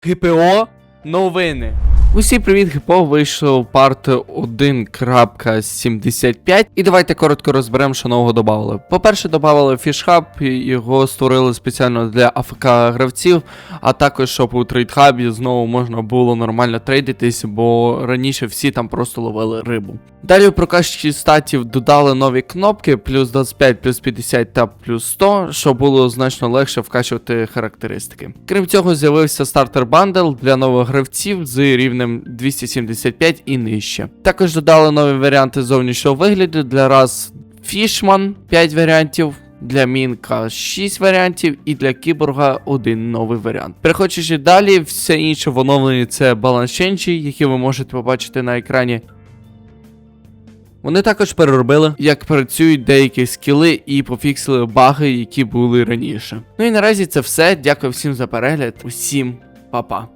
ГПО новини. Усі привіт, ГПО вийшов парт 1.75. І давайте коротко розберемо, що нового додали. По-перше, додали фішхаб, його створили спеціально для АФК гравців, а також щоб у трейдхабі знову можна було нормально трейдитись, бо раніше всі там просто ловили рибу. Далі у прокачці статів додали нові кнопки плюс 25, плюс 50 та плюс 100, що було значно легше вкачувати характеристики. Крім цього, з'явився стартер бандл для нових гравців з рівнем 275 і нижче. Також додали нові варіанти зовнішнього вигляду для раз Фішман 5 варіантів. Для Мінка 6 варіантів і для кіборга один новий варіант. Переходячи далі, все інше в оновленні це балансченчі, які ви можете побачити на екрані. Вони також переробили, як працюють деякі скіли і пофіксили баги, які були раніше. Ну і наразі це все. Дякую всім за перегляд. Усім па-па.